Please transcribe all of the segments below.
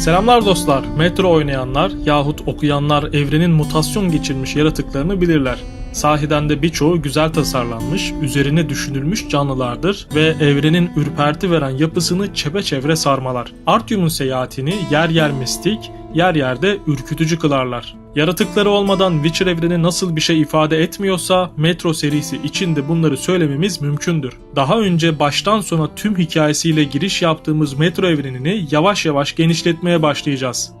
Selamlar dostlar. Metro oynayanlar yahut okuyanlar evrenin mutasyon geçirmiş yaratıklarını bilirler. Sahiden de birçoğu güzel tasarlanmış, üzerine düşünülmüş canlılardır ve evrenin ürperti veren yapısını çepeçevre sarmalar. Artyom'un seyahatini yer yer mistik, yer yerde ürkütücü kılarlar. Yaratıkları olmadan Witcher evreni nasıl bir şey ifade etmiyorsa Metro serisi için de bunları söylememiz mümkündür. Daha önce baştan sona tüm hikayesiyle giriş yaptığımız Metro evrenini yavaş yavaş genişletmeye başlayacağız.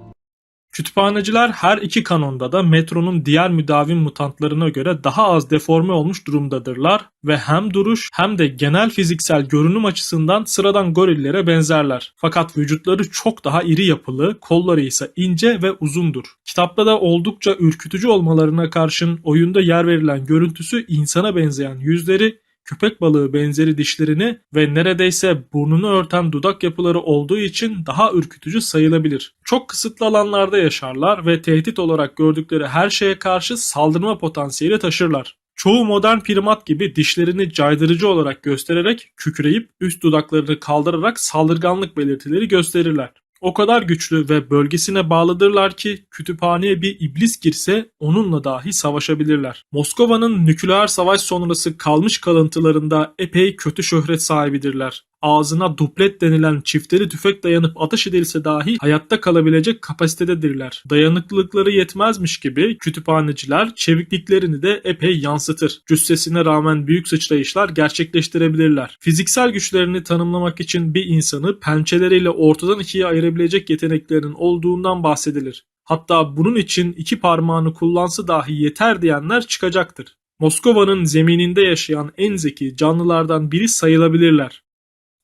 Kütüphaneciler her iki kanonda da Metro'nun diğer müdavim mutantlarına göre daha az deforme olmuş durumdadırlar ve hem duruş hem de genel fiziksel görünüm açısından sıradan gorillere benzerler. Fakat vücutları çok daha iri yapılı, kolları ise ince ve uzundur. Kitapta da oldukça ürkütücü olmalarına karşın oyunda yer verilen görüntüsü insana benzeyen yüzleri köpek balığı benzeri dişlerini ve neredeyse burnunu örten dudak yapıları olduğu için daha ürkütücü sayılabilir. Çok kısıtlı alanlarda yaşarlar ve tehdit olarak gördükleri her şeye karşı saldırma potansiyeli taşırlar. Çoğu modern primat gibi dişlerini caydırıcı olarak göstererek kükreyip üst dudaklarını kaldırarak saldırganlık belirtileri gösterirler. O kadar güçlü ve bölgesine bağlıdırlar ki kütüphaneye bir iblis girse onunla dahi savaşabilirler. Moskova'nın nükleer savaş sonrası kalmış kalıntılarında epey kötü şöhret sahibidirler. Ağzına duplet denilen çiftleri tüfek dayanıp ateş edilse dahi hayatta kalabilecek kapasitededirler. Dayanıklılıkları yetmezmiş gibi kütüphaneciler çevikliklerini de epey yansıtır. Cüssesine rağmen büyük sıçrayışlar gerçekleştirebilirler. Fiziksel güçlerini tanımlamak için bir insanı pençeleriyle ortadan ikiye ayırabilecek yeteneklerinin olduğundan bahsedilir. Hatta bunun için iki parmağını kullansa dahi yeter diyenler çıkacaktır. Moskova'nın zemininde yaşayan en zeki canlılardan biri sayılabilirler.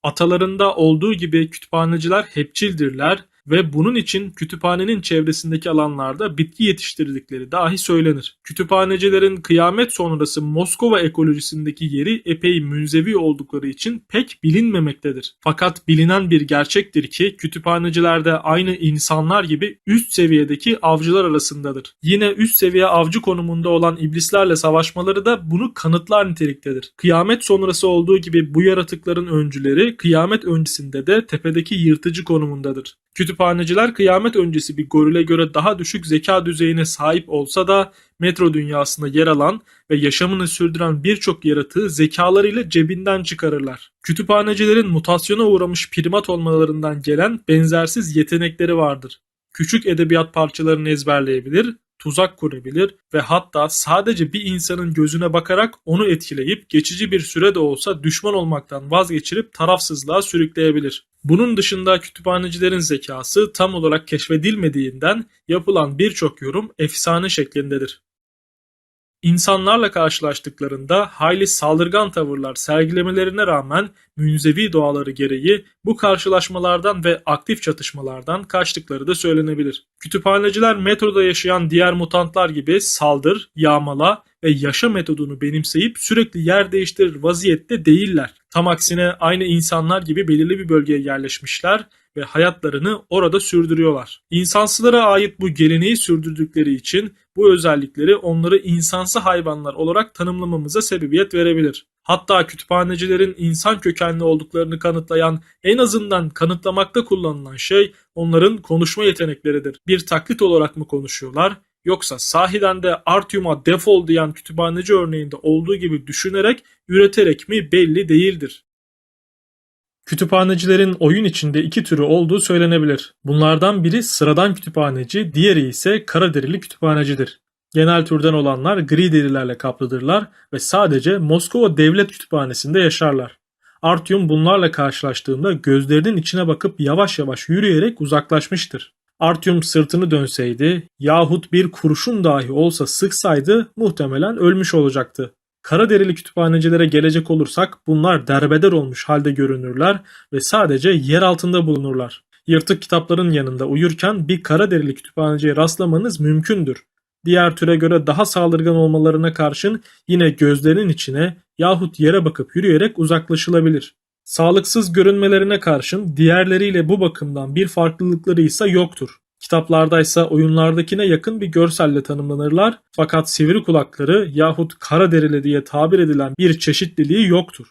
Atalarında olduğu gibi kütüphaneciler hepçildirler ve bunun için kütüphanenin çevresindeki alanlarda bitki yetiştirdikleri dahi söylenir. Kütüphanecilerin kıyamet sonrası Moskova ekolojisindeki yeri epey münzevi oldukları için pek bilinmemektedir. Fakat bilinen bir gerçektir ki kütüphaneciler de aynı insanlar gibi üst seviyedeki avcılar arasındadır. Yine üst seviye avcı konumunda olan iblislerle savaşmaları da bunu kanıtlar niteliktedir. Kıyamet sonrası olduğu gibi bu yaratıkların öncüleri kıyamet öncesinde de tepedeki yırtıcı konumundadır. Kütüphaneciler kıyamet öncesi bir gorile göre daha düşük zeka düzeyine sahip olsa da metro dünyasında yer alan ve yaşamını sürdüren birçok yaratığı zekalarıyla cebinden çıkarırlar. Kütüphanecilerin mutasyona uğramış primat olmalarından gelen benzersiz yetenekleri vardır. Küçük edebiyat parçalarını ezberleyebilir, tuzak kurabilir ve hatta sadece bir insanın gözüne bakarak onu etkileyip geçici bir süre de olsa düşman olmaktan vazgeçirip tarafsızlığa sürükleyebilir. Bunun dışında kütüphanecilerin zekası tam olarak keşfedilmediğinden yapılan birçok yorum efsane şeklindedir. İnsanlarla karşılaştıklarında hayli saldırgan tavırlar sergilemelerine rağmen münzevi doğaları gereği bu karşılaşmalardan ve aktif çatışmalardan kaçtıkları da söylenebilir. Kütüphaneciler metroda yaşayan diğer mutantlar gibi saldır, yağmala ve yaşa metodunu benimseyip sürekli yer değiştirir vaziyette değiller. Tam aksine aynı insanlar gibi belirli bir bölgeye yerleşmişler ve hayatlarını orada sürdürüyorlar. İnsansılara ait bu geleneği sürdürdükleri için bu özellikleri onları insansı hayvanlar olarak tanımlamamıza sebebiyet verebilir. Hatta kütüphanecilerin insan kökenli olduklarını kanıtlayan en azından kanıtlamakta kullanılan şey onların konuşma yetenekleridir. Bir taklit olarak mı konuşuyorlar yoksa sahiden de Artyom'a defol diyen kütüphaneci örneğinde olduğu gibi düşünerek, üreterek mi belli değildir. Kütüphanecilerin oyun içinde iki türü olduğu söylenebilir. Bunlardan biri sıradan kütüphaneci, diğeri ise kara derili kütüphanecidir. Genel türden olanlar gri derilerle kaplıdırlar ve sadece Moskova Devlet Kütüphanesi'nde yaşarlar. Artyom bunlarla karşılaştığında gözlerinin içine bakıp yavaş yavaş yürüyerek uzaklaşmıştır. Artyom sırtını dönseydi yahut bir kurşun dahi olsa sıksaydı muhtemelen ölmüş olacaktı. Kara derili kütüphanecilere gelecek olursak bunlar derbeder olmuş halde görünürler ve sadece yer altında bulunurlar. Yırtık kitapların yanında uyurken bir kara derili kütüphaneciye rastlamanız mümkündür. Diğer türe göre daha saldırgan olmalarına karşın yine gözlerinin içine yahut yere bakıp yürüyerek uzaklaşılabilir. Sağlıksız görünmelerine karşın diğerleriyle bu bakımdan bir farklılıkları ise yoktur. Kitaplardaysa oyunlardakine yakın bir görselle tanımlanırlar fakat sivri kulakları yahut kara derili diye tabir edilen bir çeşitliliği yoktur.